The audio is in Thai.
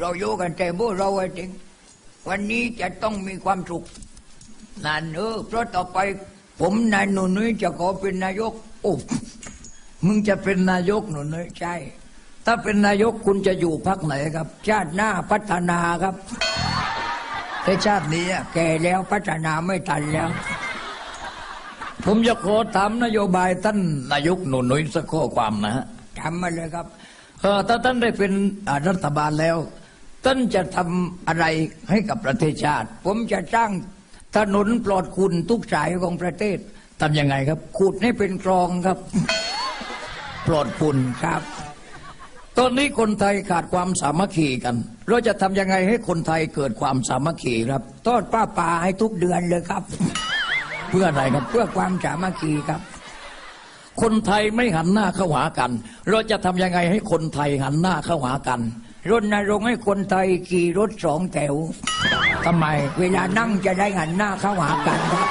เราอยู่กันแต่พวกเราไอ้จริงวันนี้จะต้องมีความสุขนานเออเพราะต่อไป ผมนายหนุนุ้ยจะขอเป็นนายกโอ้มึงจะเป็นนายกหนุนุ้ยใช่ ถ้าเป็นนายกคุณจะอยู่พักไหนครับ ชาติหน้าพัฒนาครับแต่ชาตินี้แก่แล้วพัฒนาไม่ทันแล้ว ผมจะขอถามนโยบายท่านนายกหนุนุ้ยสักข้อความนะฮะถามมาเลยครับเออถ้าท่านได้เป็นรัฐบาลแล้ว ท่านจะทำอะไรให้กับประเทศชาติ ผมจะสร้างถนนปลอดคุณทุกสายของประเทศทำยังไงครับ ขุดให้เป็นคลองครับ ปลอดคุณครับ ตอนนี้คนไทยขาดความสามัคคีกัน เราจะทำยังไงให้คนไทยเกิดความสามัคคีครับทอดป้าป่าให้ทุกเดือนเลยครับ เพื่ออะไรครับ เพื่อความสามัคคีครับคนไทยไม่หันหน้าเข้าหากัน เราจะทำยังไงให้คนไทยหันหน้าเข้าหากัน รณรงค์ให้คนไทยขี่รถสองแถวทำไม เวลานั่งจะได้หันหน้าเข้าหากันครับ